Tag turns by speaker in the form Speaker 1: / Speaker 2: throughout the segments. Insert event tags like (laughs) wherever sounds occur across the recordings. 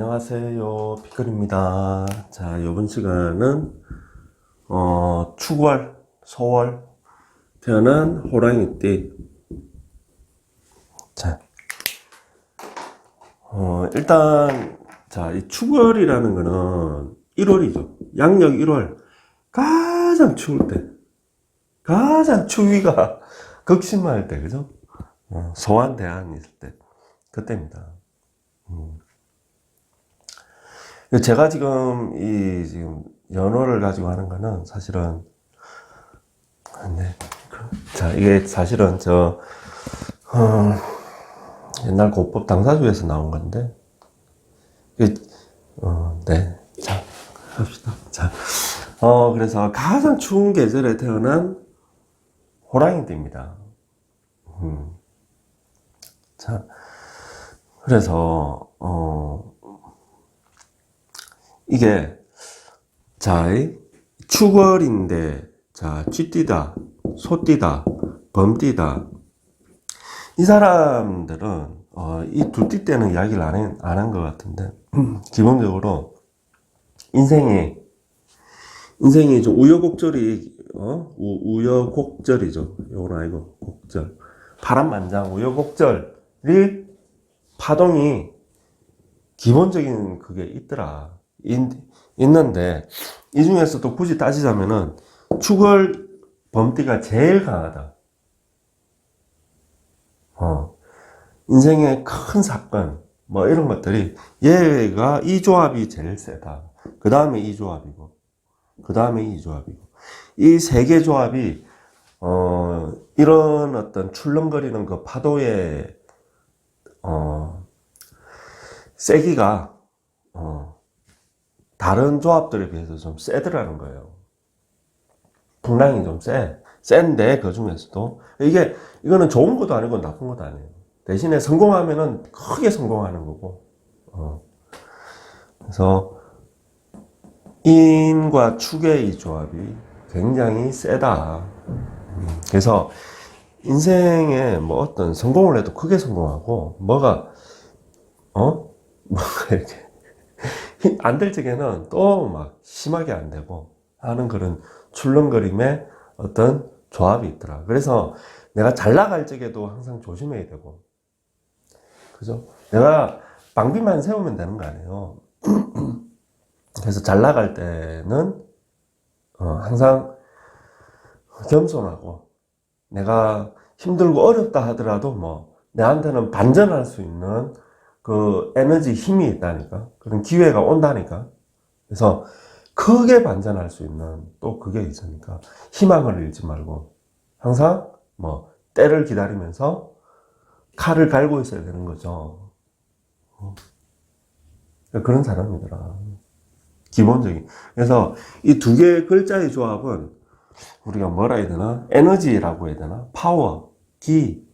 Speaker 1: 안녕하세요. 피클입니다. 자, 이번 시간은, 어, 축월, 소월, 태어난 호랑이띠. 자, 어, 일단, 자, 이 축월이라는 거는 1월이죠. 양력 1월. 가장 추울 때. 가장 추위가 (laughs) 극심할 때, 그죠? 어, 소환 대항이 있을 때. 그때입니다. 제가 지금 이 지금 연어를 가지고 하는 거는 사실은 아, 네. 그, 자 이게 사실은 저 어, 옛날 고법 당사주에서 나온 건데 이게 어, 네. 자 합시다. 자, 어 그래서 가장 추운 계절에 태어난 호랑이띠입니다. 음. 자, 그래서 어. 이게 자이 축월인데 자 쥐띠다 소띠다 범띠다. 이 사람들은 어, 이 두 띠 때는 이야기를 안한것 같은데 (clears throat) 기본적으로 인생이 인생이 좀 우여곡절이 어? 우, 우여곡절이죠. 요건 아니고 곡절. 파란만장 우여곡절이 파동이 기본적인 그게 있더라 있, 있는데 이 중에서도 굳이 따지자면은 축월 범띠가 제일 강하다. 어, 인생의 큰 사건 뭐 이런 것들이 얘가 이 조합이 제일 세다. 그 다음에 이 조합이고 그 다음에 이 조합이고 이 세 개 조합이 어, 이런 어떤 출렁거리는 그 파도의 어, 세기가 어, 다른 조합들에 비해서 좀 세더라는 거예요. 풍랑이 좀 세. 센데, 그 중에서도. 이게, 이거는 좋은 것도 아니고 나쁜 것도 아니에요. 대신에 성공하면은 크게 성공하는 거고. 어. 그래서, 인과 축의 이 조합이 굉장히 세다. 음. 그래서, 인생에 뭐 어떤 성공을 해도 크게 성공하고, 뭐가, 어? (laughs) 뭐가 이렇게, (laughs) 안 될 적에는 또 막 심하게 안 되고 하는 그런 출렁거림의 어떤 조합이 있더라. 그래서 내가 잘 나갈 적에도 항상 조심해야 되고. 그죠? 내가 방비만 세우면 되는 거 아니에요. (clears throat) 그래서 잘 나갈 때는 어, 항상 겸손하고 내가 힘들고 어렵다 하더라도 뭐 내한테는 반전할 수 있는 그 에너지 힘이 있다니까. 그런 기회가 온다니까. 그래서 크게 반전할 수 있는 또 그게 있으니까 희망을 잃지 말고 항상 뭐 때를 기다리면서 칼을 갈고 있어야 되는 거죠. 어. 그런 사람이더라. 기본적인. 그래서 이 두 개의 글자의 조합은 우리가 뭐라 해야 되나? 에너지라고 해야 되나? 파워, 기.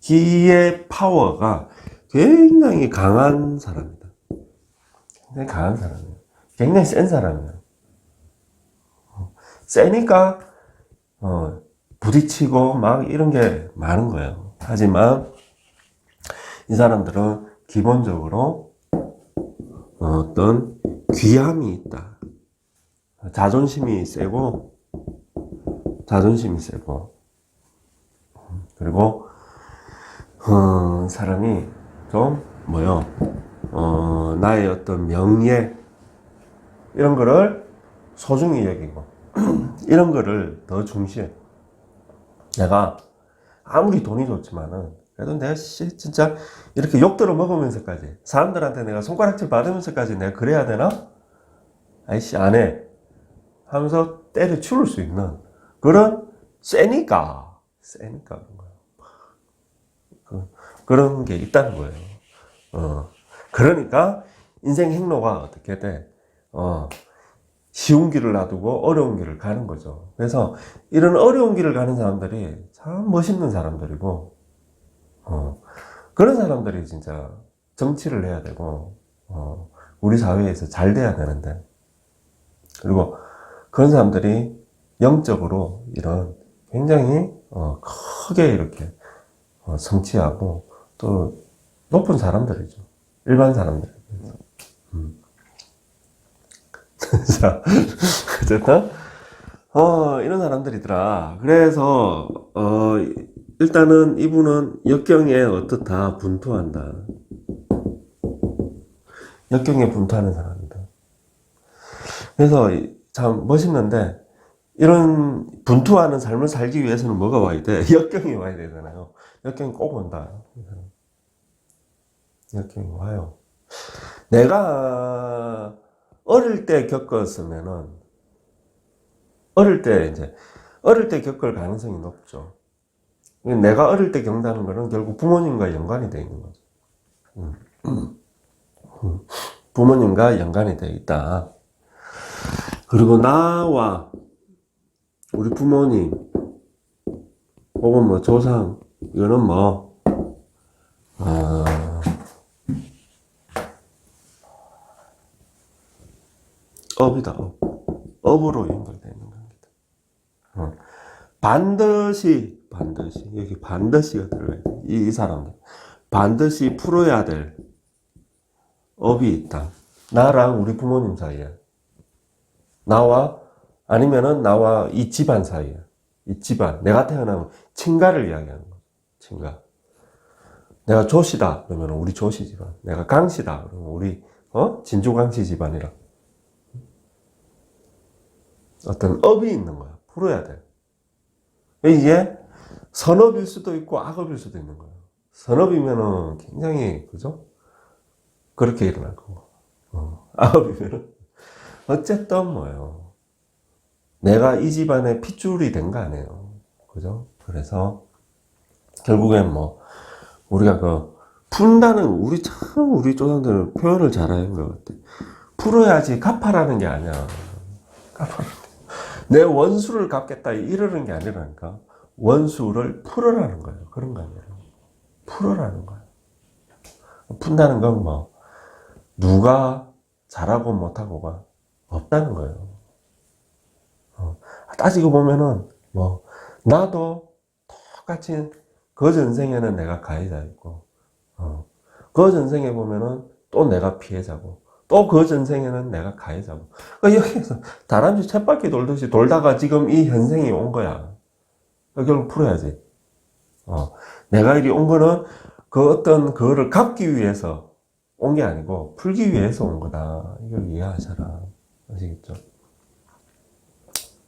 Speaker 1: 기의 파워가 굉장히 강한 사람이다. 굉장히 강한 사람이에요. 굉장히 센 사람이에요. 어, 세니까, 어, 부딪히고 막 이런 게 많은 거예요. 하지만, 이 사람들은 기본적으로 어떤 귀함이 있다. 자존심이 세고, 자존심이 세고, 그리고, 어, 사람이 좀 뭐요? 어, 나의 어떤 명예 이런 거를 소중히 여기고 (clears throat) 이런 거를 더 중시해. 내가 아무리 돈이 좋지만은 그래도 내가 씨, 진짜 이렇게 욕들어 먹으면서까지 사람들한테 내가 손가락질 받으면서까지 내가 그래야 되나? 아이씨 안 해. 하면서 때를 치울 수 있는 그런 세니까 세니까. 그, 그런 게 있다는 거예요. 어. 그러니까 인생 행로가 어떻게 돼? 어. 쉬운 길을 놔두고 어려운 길을 가는 거죠. 그래서 이런 어려운 길을 가는 사람들이 참 멋있는 사람들이고, 어. 그런 사람들이 진짜 정치를 해야 되고, 어. 우리 사회에서 잘 돼야 되는데, 그리고 그런 사람들이 영적으로 이런 굉장히 어, 크게 이렇게 어, 성취하고 또 높은 사람들이죠. 일반 사람들. (laughs) 자, 어쨌든, 어, 이런 사람들이더라. 그래서, 어, 일단은 이분은 역경에 어떻다, 분투한다. 역경에 분투하는 사람이다. 그래서 이- 참 멋있는데, 이런 분투하는 삶을 살기 위해서는 뭐가 와야 돼? (laughs) 역경이 와야 되잖아요. 역경이 꼭 온다. 역경이 와요. 내가 어릴 때 겪었으면은, 어릴 때 이제, 어릴 때 겪을 가능성이 높죠. 내가 어릴 때 겪는다는 거는 결국 부모님과 연관이 되어 있는 거죠. (clears throat) 부모님과 연관이 되어 있다. 그리고 나와 우리 부모님, 혹은 뭐 조상, 이거는 뭐, 어, 업이다, 업. 업으로 연결되어 있는 겁니다. 어. 반드시, 반드시, 여기 반드시가 들어가야 돼. 이, 이 사람들. 반드시 풀어야 될 업이 있다. 나랑 우리 부모님 사이에. 나와, 아니면은 나와 이 집안 사이에. 이 집안. 내가 태어나면 친가를 이야기하는 거죠. 친가. 내가 조씨다. 그러면 우리 조씨 집안. 내가 강씨다. 그러면 우리, 어? 진주 강씨 집안이라. 어떤 업이 있는 거야. 풀어야 돼. 이게 선업일 수도 있고 악업일 수도 있는 거예요. 선업이면은 굉장히, 그죠? 그렇게 일어날 거고. 어, (laughs) 악업이면은 어쨌든 뭐예요. 내가 이 집안의 핏줄이 된 거 아니에요. 그죠? 그래서 결국엔 뭐 우리가 그 푼다는 우리 참 우리 조상들은 표현을 잘하는 것 같아. 풀어야지 갚아라는 게 아니야. 내 원수를 갚겠다 이러는 게 아니라니까. 원수를 풀어라는 거예요. 그런 거 아니에요. 풀어라는 거예요. 푼다는 건 뭐 누가 잘하고 못하고가 없다는 거예요. 어, 따지고 보면은 뭐 나도 똑같이 그 전생에는 내가 가해자였고 어, 그 전생에 보면은 또 내가 피해자고 또 그 전생에는 내가 가해자고. 그러니까 여기서 다람쥐 쳇바퀴 돌듯이 돌다가 지금 이 현생이 온 거야. 그러니까 결국 풀어야지. 어, 내가 이리 온 거는 그 어떤 그거를 갚기 위해서 온 게 아니고 풀기 위해서 온 거다. 이걸 이해하셔라. 아시겠죠?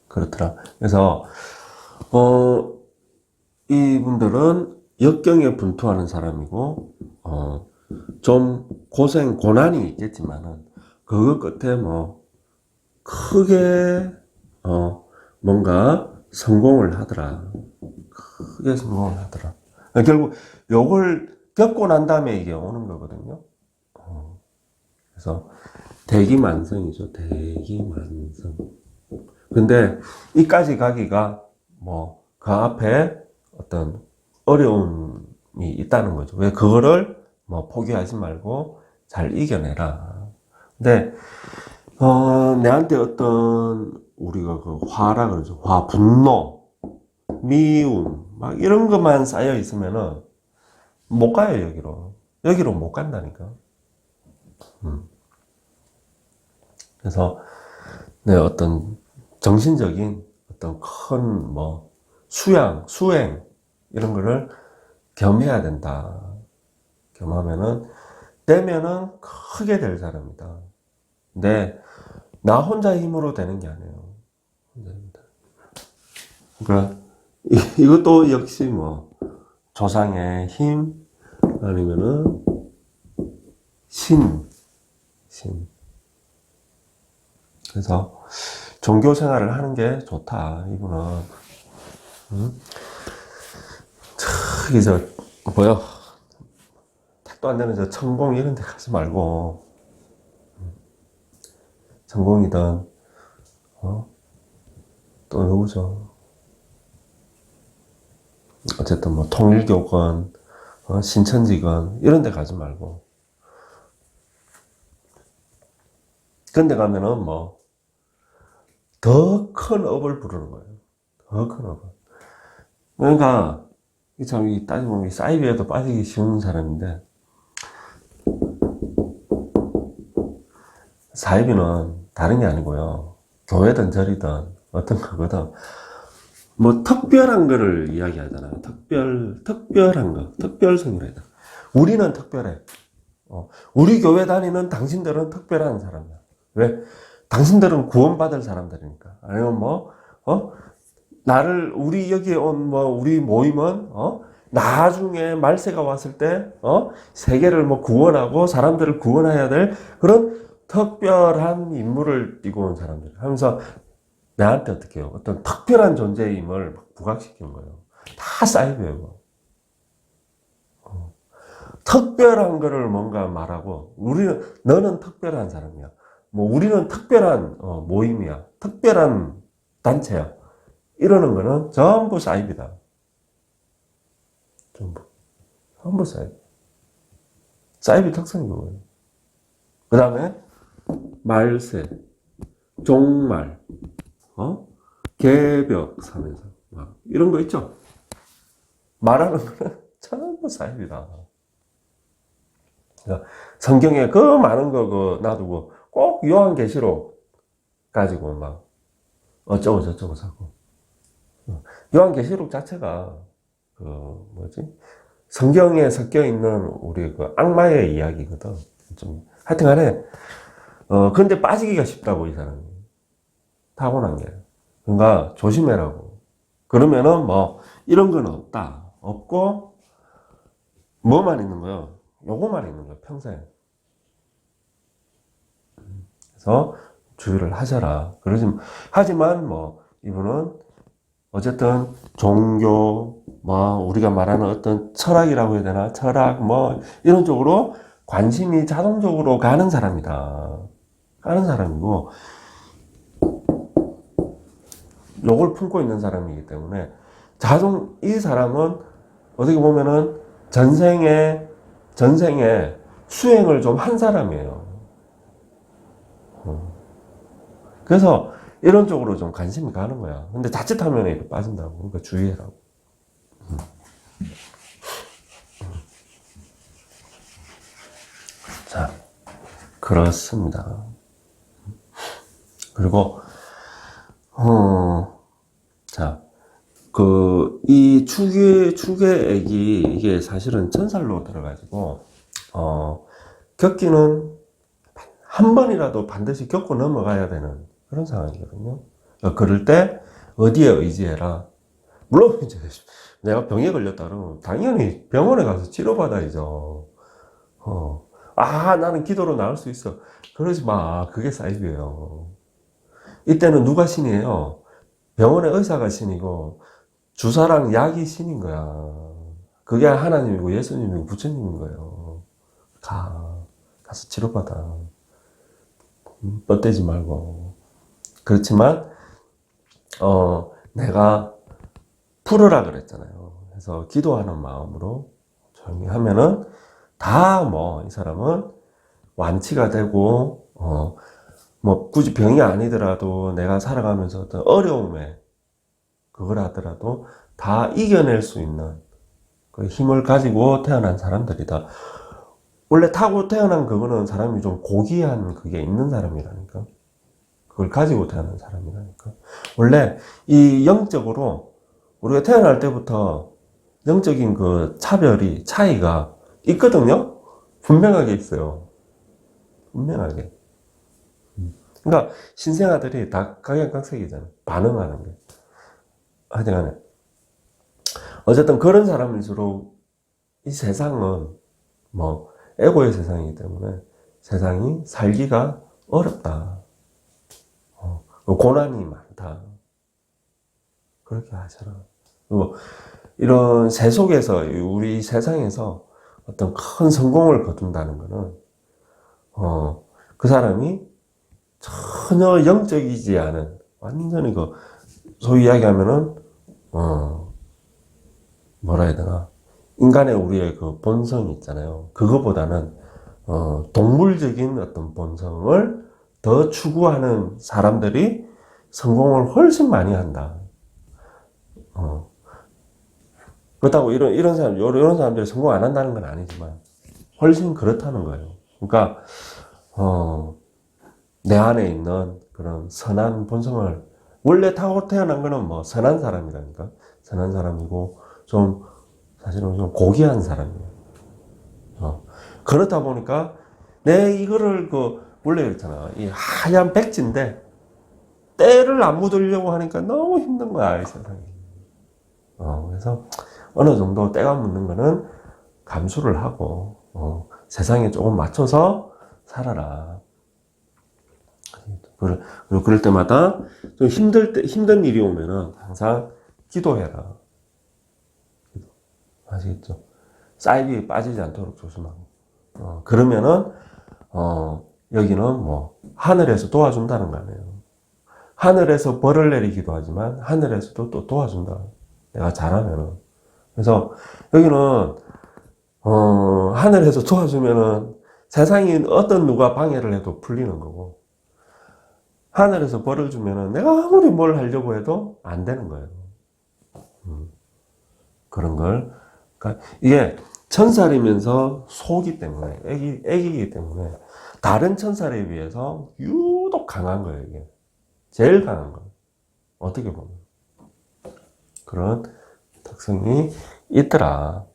Speaker 1: 그렇더라. 그래서 어 이분들은 역경에 분투하는 사람이고 어 좀 고생 고난이 있겠지만은 그거 끝에 뭐 크게 어 뭔가 성공을 하더라. 크게 성공을 하더라. 결국 요걸 겪고 난 다음에 이게 오는 거거든요. 어, 그래서 대기만성이죠. 대기만성. 근데 이까지 가기가 뭐 그 앞에 어떤 어려움이 있다는 거죠. 왜 그거를 뭐 포기하지 말고 잘 이겨내라. 근데 어 내한테 어떤 우리가 그 화라 그러죠. 화, 분노, 미움 막 이런 것만 쌓여 있으면은 못 가요 여기로. 여기로 못 간다니까. 음. 그래서 네 어떤 정신적인 어떤 큰 뭐 수양, 수행 이런 거를 겸해야 된다. 겸하면은 되면은 크게 될 사람이다. 근데 나 혼자 힘으로 되는 게 아니에요. 그러니까 이- 이것도 역시 뭐 조상의 힘 아니면은 신, 신. 그래서 종교 생활을 하는 게 좋다. 이분은 음? 저기 저 뭐야 택도 안 되는 저 천공 이런 데 가지 말고 음. 천공이든 어? 또 누구죠? 어쨌든 뭐 통일교건 어? 신천지건 이런 데 가지 말고 근데 가면은 뭐 더 큰 업을 부르는 거예요. 더 큰 업을. 그러니까 이 참, 이 따지고 보면 이 사이비에도 빠지기 쉬운 사람인데 사이비는 다른 게 아니고요. 교회든 절이든 어떤 거거든. 뭐 특별한 거를 이야기하잖아요. 특별, 특별한 거, 특별성이라. 우리는 특별해. 어, 우리 교회 다니는 당신들은 특별한 사람이야. 왜? 당신들은 구원받을 사람들이니까. 아니면 뭐, 어? 나를, 우리 여기에 온 뭐, 우리 모임은, 어? 나중에 말세가 왔을 때, 어? 세계를 뭐 구원하고 사람들을 구원해야 될 그런 특별한 임무를 띠고 온 사람들. 하면서 나한테 어떻게 해요? 어떤 특별한 존재임을 막 부각시키는 거예요. 다 사이버예요. 어. 특별한 거를 뭔가 말하고, 우리는, 너는 특별한 사람이야. 뭐, 우리는 특별한 어, 모임이야. 특별한 단체야. 이러는 거는 전부 사이비다. 전부. 전부 사이비. 사이비 특성이 뭐예요? 그 다음에, 말세, 종말, 어? 개벽 사면서 막 이런 거 있죠. 말하는 거는 (laughs) 전부 사입니다. 그러니까 성경에 그 많은 거그 놔두고 꼭 요한계시록 가지고 막 어쩌고 저쩌고 사고 어, 요한계시록 자체가 그 뭐지 성경에 섞여 있는 우리 그 악마의 이야기거든. 좀 하여튼간에 어 근데 빠지기가 쉽다고 이 사람이. 타고난 게. 그러니까 조심해라고. 그러면은 뭐 이런 건 없다. 없고 뭐만 있는 거요? 요거만 있는 거요. 평생. 그래서 주의를 하셔라. 그러지 하지만 뭐 이분은 어쨌든 종교 뭐 우리가 말하는 어떤 철학이라고 해야 되나? 철학 뭐 이런 쪽으로 관심이 자동적으로 가는 사람이다. 가는 사람이고 요걸 품고 있는 사람이기 때문에 자동 이 사람은 어떻게 보면은 전생에 전생에 수행을 좀 한 사람이에요. 어. 그래서 이런 쪽으로 좀 관심이 가는 거야. 근데 자칫하면 이렇게 빠진다고. 그러니까 주의해라고. 음. 자, 그렇습니다. 그리고 어, 자, 그, 이 추계, 추계액이 이게 사실은 천살로 들어가지고, 어, 겪기는 한 번이라도 반드시 겪고 넘어가야 되는 그런 상황이거든요. 어, 그럴 때 어디에 의지해라. 물론 이제 내가 병에 걸렸다 그러면 당연히 병원에 가서 치료받아야죠. 어, 아, 나는 기도로 나을 수 있어. 그러지 마. 그게 사이비예요. 이때는 누가 신이에요? 병원의 의사가 신이고 주사랑 약이 신인 거야. 그게 하나님이고 예수님이고 부처님인 거예요. 가 가서 치료받아. 음, 뻗대지 말고. 그렇지만 어 내가 풀으라 그랬잖아요. 그래서 기도하는 마음으로 조용히 하면은 다 뭐 이 사람은 완치가 되고 어 뭐 굳이 병이 아니더라도 내가 살아가면서 어떤 어려움에 그걸 하더라도 다 이겨낼 수 있는 그 힘을 가지고 태어난 사람들이다. 원래 타고 태어난 그거는 사람이 좀 고귀한 그게 있는 사람이라니까. 그걸 가지고 태어난 사람이라니까. 원래 이 영적으로 우리가 태어날 때부터 영적인 그 차별이, 차이가 있거든요? 분명하게 있어요. 분명하게. 그러니까 신생아들이 다 각양각색이잖아. 반응하는 게. 하여튼간에. 어쨌든 그런 사람일수록 이 세상은 뭐 에고의 세상이기 때문에 세상이 살기가 어렵다. 어, 고난이 많다. 그렇게 하셔라. 그리고 이런 세속에서 우리 세상에서 어떤 큰 성공을 거둔다는 것은 어, 그 사람이 전혀 영적이지 않은 완전히 그 소위 이야기하면은 어 뭐라 해야 되나 인간의 우리의 그 본성이 있잖아요. 그거보다는 어 동물적인 어떤 본성을 더 추구하는 사람들이 성공을 훨씬 많이 한다. 어. 그렇다고 이런 이런 사람 이런 사람들이 성공 안 한다는 건 아니지만 훨씬 그렇다는 거예요. 그러니까 어 내 안에 있는 그런 선한 본성을 원래 타고 태어난 거는 뭐 선한 사람이라니까 선한 사람이고 좀 사실은 좀 고귀한 사람이에요. 어. 그렇다 보니까 내 이거를 그 원래 그렇잖아 이 하얀 백지인데 때를 안 묻으려고 하니까 너무 힘든 거야 이 세상이. 어, 그래서 어느 정도 때가 묻는 거는 감수를 하고 어, 세상에 조금 맞춰서 살아라. 그리고 그럴 때마다 좀 힘들 때 힘든 일이 오면은 항상 기도해라. 기도. 아시겠죠? 사이비 빠지지 않도록 조심하고. 어, 그러면은 어, 여기는 뭐 하늘에서 도와준다는 거 아니에요. 하늘에서 벌을 내리기도 하지만 하늘에서도 또 도와준다. 내가 잘하면은. 그래서 여기는 어, 하늘에서 도와주면은 세상이 어떤 누가 방해를 해도 풀리는 거고 하늘에서 벌을 주면은 내가 아무리 뭘 하려고 해도 안 되는 거예요. 음, 그런 걸 그러니까 이게 천살이면서 소기 때문에 애기 애기이기 때문에 다른 천살에 비해서 유독 강한 거예요 이게 제일 강한 거 어떻게 보면 그런 특성이 있더라.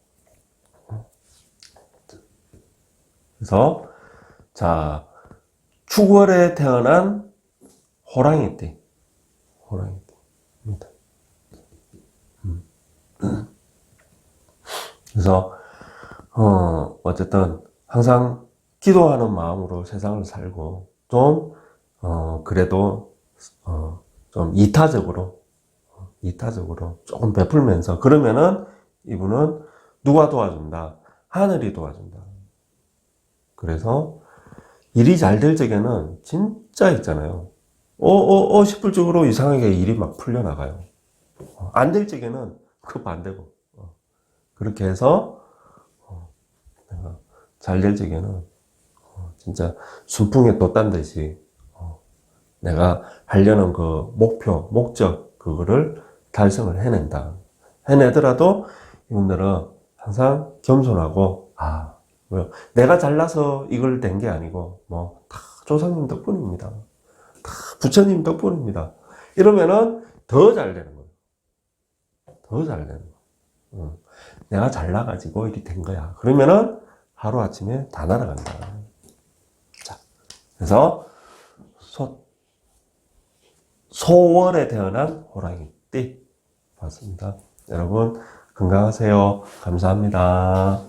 Speaker 1: 그래서 자 축월에 태어난 호랑이 띠, 호랑이 띠입니다. 음. 그래서 어 어쨌든 항상 기도하는 마음으로 세상을 살고 좀 어, 그래도 어, 좀 이타적으로 어, 이타적으로 조금 베풀면서 그러면은 이분은 누가 도와준다? 하늘이 도와준다. 그래서 일이 잘 될 적에는 진짜 있잖아요. 어, 어, 어 싶을 적으로 이상하게 일이 막 풀려나가요. 안 될 적에는 그 반대고. 어, 그렇게 해서 잘 될 적에는 어, 진짜 순풍에 돛단 듯이 어, 내가 하려는 그 목표, 목적 그거를 달성을 해낸다. 해내더라도 이분들은 항상 겸손하고 아 뭐요 내가 잘나서 이걸 된 게 아니고 뭐 다 조상님 덕분입니다. 다 부처님 덕분입니다. 이러면은 더 잘 되는 거예요. 더 잘 되는 거예요. 응. 내가 잘 나가지고 이렇게 된 거야. 그러면은 하루 아침에 다 날아간다. 자, 그래서 소, 소월에 태어난 호랑이띠 봤습니다. 여러분 건강하세요. 감사합니다.